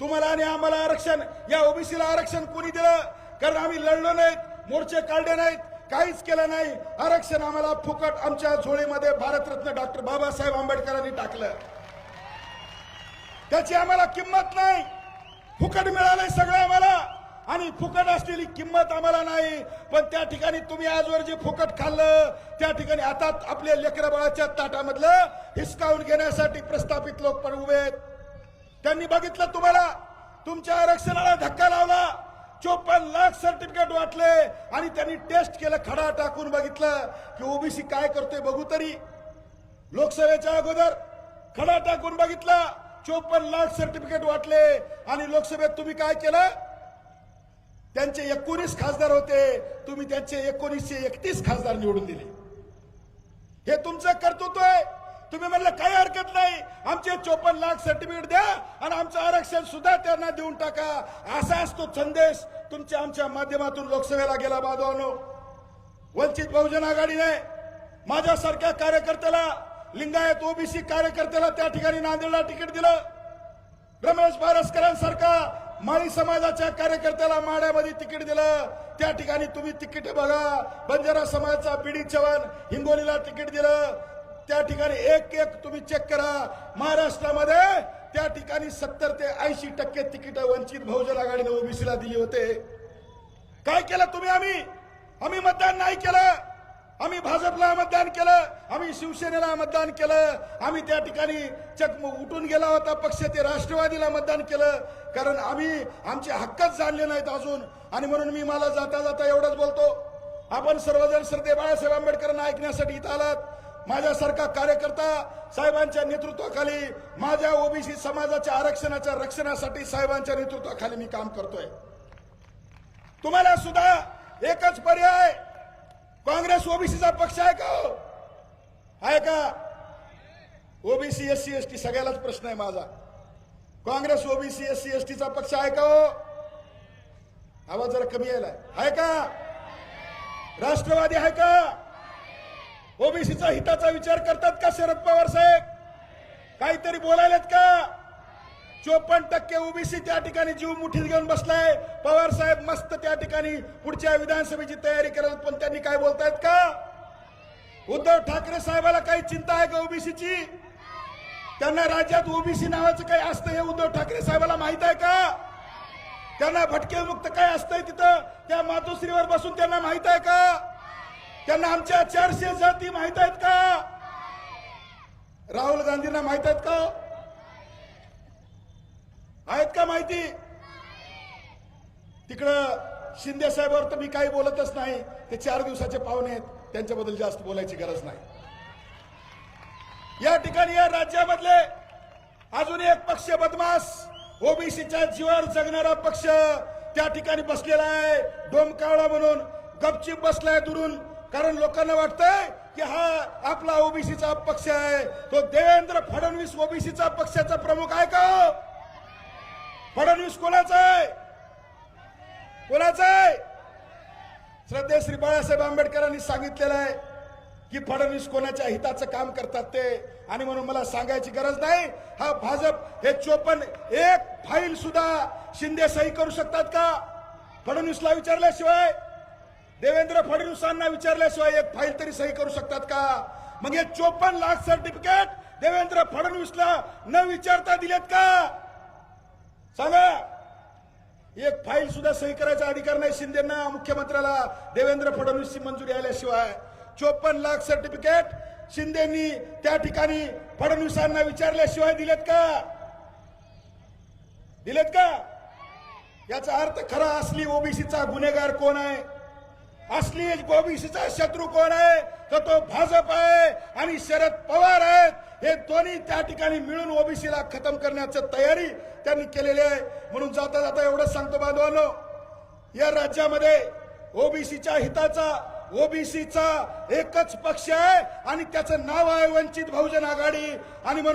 तुम्हाला आणि आम्हाला आरक्षण या ओबीसीला आरक्षण कोणी दिलं? कारण आम्ही लढलो नाहीत मोर्चे काढले नाहीत काहीच केलं नाही. आरक्षण आम्हाला फुकट आमच्या झोळीमध्ये भारतरत्न डॉक्टर बाबासाहेब आंबेडकरांनी टाकलं. त्याची आम्हाला किंमत नाही. फुकट मिळालंय सगळं आम्हाला. आणि फुकट असलेली किंमत आम्हाला नाही. पण त्या ठिकाणी तुम्ही आजवर जे फुकट खाल्लं त्या ठिकाणी आता आपल्या लेकरबाळाच्या ताटामधलं हिसकावून घेण्यासाठी प्रस्थापित लोक पण उभे आहेत. त्यांनी बघितलं तुम्हाला? तुमच्या आरक्षणाला धक्का लावला. चोपन्न लाख सर्टिफिकेट वाटले आणि त्यांनी टेस्ट केलं खडा टाकून बघितलं की ओबीसी काय करतोय बघू तरी. लोकसभेच्या अगोदर खडा टाकून बघितला चोपन्न लाख सर्टिफिकेट वाटले आणि लोकसभेत तुम्ही काय केलं? त्यांचे एकोणीस खासदार होते तुम्ही त्यांचे एकोणीसशे एकतीस खासदार निवडून दिले. हे तुमचं कर्तृत्व आहे. तुम्ही म्हणलं काही हरकत नाही. आमचे चोपन्न लाख सर्टिफिकेट द्या आणि आमचं आरक्षण सुद्धा त्यांना देऊन टाका. असा असतो संदेश तुमच्या आमच्या माध्यमातून लोकसभेला गेला बांधवानो वंचित बहुजन आघाडीने माझ्यासारख्या कार्यकर्त्याला लिंगायत ओबीसी कार्यकर्त्याला त्या ठिकाणी नांदेडला तिकीट दिलं. रमेश बारसकरांसारखा माळी समाजाच्या कार्यकर्त्याला माड्यामध्ये तिकीट दिलं. त्या ठिकाणी तुम्ही तिकीट बघा. बंजारा समाजाचा बीडी चव्हाण हिंगोलीला तिकीट दिलं. त्या ठिकाणी एक एक तुम्ही चेक करा. महाराष्ट्रामध्ये त्या ठिकाणी सत्तर ते ऐंशी टक्के तिकीट वंचित बहुजन आघाडीने ओबीसीला दिली होते. काय केलं तुम्ही आम्ही? आम्ही मतदान नाही केलं. आम्ही भाजपला मतदान केलं. आम्ही शिवसेनेला मतदान केलं. आम्ही त्या ठिकाणी चक उठून गेला होता. पक्ष ते राष्ट्रवादीला मतदान केलं. कारण आम्ही आमचे हक्कच जाणले नाहीत अजून. आणि म्हणून मी मला जाता जाता एवढंच बोलतो. आपण सर्वजण श्रद्धे बाळासाहेब आंबेडकरांना ऐकण्यासाठी इथं आलात. माझ्यासारखा कार्यकर्ता साहेबांच्या नेतृत्वाखाली माझ्या ओबीसी समाजाच्या आरक्षणाच्या रक्षणासाठी साहेबांच्या नेतृत्वाखाली मी काम करतोय. तुम्हाला सुद्धा एकच पर्याय काँग्रेस ओबीसीचा पक्ष आहे का हो? आहे का? OBC S C S T सगळ्यालाच प्रश्न आहे माझा. Congress OBC S C S पक्ष आहे का हो? आवाज जरा कमी यायला आहे का? राष्ट्रवादी आहे का? ओबीसीचा हिताचा विचार करतात का शरद पवार साहेब? काहीतरी बोलायलेत का? चोपन्न टक्के ओबीसी त्या ठिकाणी जीव मुठीत घेऊन बसलाय. पवार साहेब मस्त त्या ठिकाणी पुढच्या विधानसभेची तयारी करत पण त्यांनी काय बोलतायत का? उद्धव ठाकरे साहेबाला काही चिंता आहे का ओबीसीची? त्यांना राज्यात ओबीसी नावाचं काही असतं हे उद्धव ठाकरे साहेबाला माहीत आहे का? त्यांना भटके मुक्त काय असतंय तिथं? त्या मातोश्रीवर बसून त्यांना माहीत आहे का? त्यांना आमच्या चारशे जाती माहीत आहेत का? राहुल गांधींना माहीत आहेत का? आहेत का माहिती? तिकडं शिंदे साहेबावर तर मी काही बोलतच नाही. ते चार दिवसाचे पाहुणे आहेत. त्यांच्याबद्दल जास्त बोलायची गरज नाही. या ठिकाणी या राज्यामधले अजून एक पक्ष बदमाश ओबीसीच्या जीवावर जगणारा पक्ष त्या ठिकाणी बसलेला आहे. डोमकावळा म्हणून गपचीप बसलाय दुरून. कारण लोकांना वाटतंय की हा आपला ओबीसीचा पक्ष आहे. तो देवेंद्र फडणवीस ओबीसीचा पक्षाचा प्रमुख आहे का? फडणवीस कोणाचा आहे? कोणाचा आहे? श्रद्धे श्री बाळासाहेब आंबेडकरांनी सांगितलेलं आहे की फडणवीस कोणाच्या हिताचं काम करतात ते. आणि म्हणून मला सांगायची गरज नाही. हा भाजप हे चोपन्न एक फाईल सुद्धा शिंदे सही करू शकतात का? फडणवीसला विचारल्याशिवाय देवेंद्र फडणवीसांना विचारल्याशिवाय एक फाईल तरी सही करू शकतात का? मग हे चोपन्न लाख सर्टिफिकेट देवेंद्र फडणवीसला न विचारता दिलेत का? सांगा. एक फाईल सुद्धा सही करायचा अधिकार नाही शिंदेना मुख्यमंत्र्याला देवेंद्र फडणवीसची मंजुरी आल्याशिवाय. चोपन्न लाख सर्टिफिकेट शिंदेनी त्या ठिकाणी फडणवीसांना विचारल्याशिवाय दिलेत का? दिलेत का? याचा अर्थ खरा असली ओबीसीचा गुन्हेगार कोण आहे? असली ओबीसीचा शत्रू कोण आहे तर तो भाजप आहे आणि शरद पवार आहेत. हे दोन्ही त्या ठिकाणी मिळून ओबीसीला खतम करण्याची तयारी त्यांनी केलेली आहे. म्हणून जाता जाता एवढंच सांगतो बांधवांनो या राज्यामध्ये ओबीसीच्या हिताचा ओबीसीचा एकच पक्ष आहे आणि त्याचं नाव आहे वंचित बहुजन आघाडी. आणि म्हणून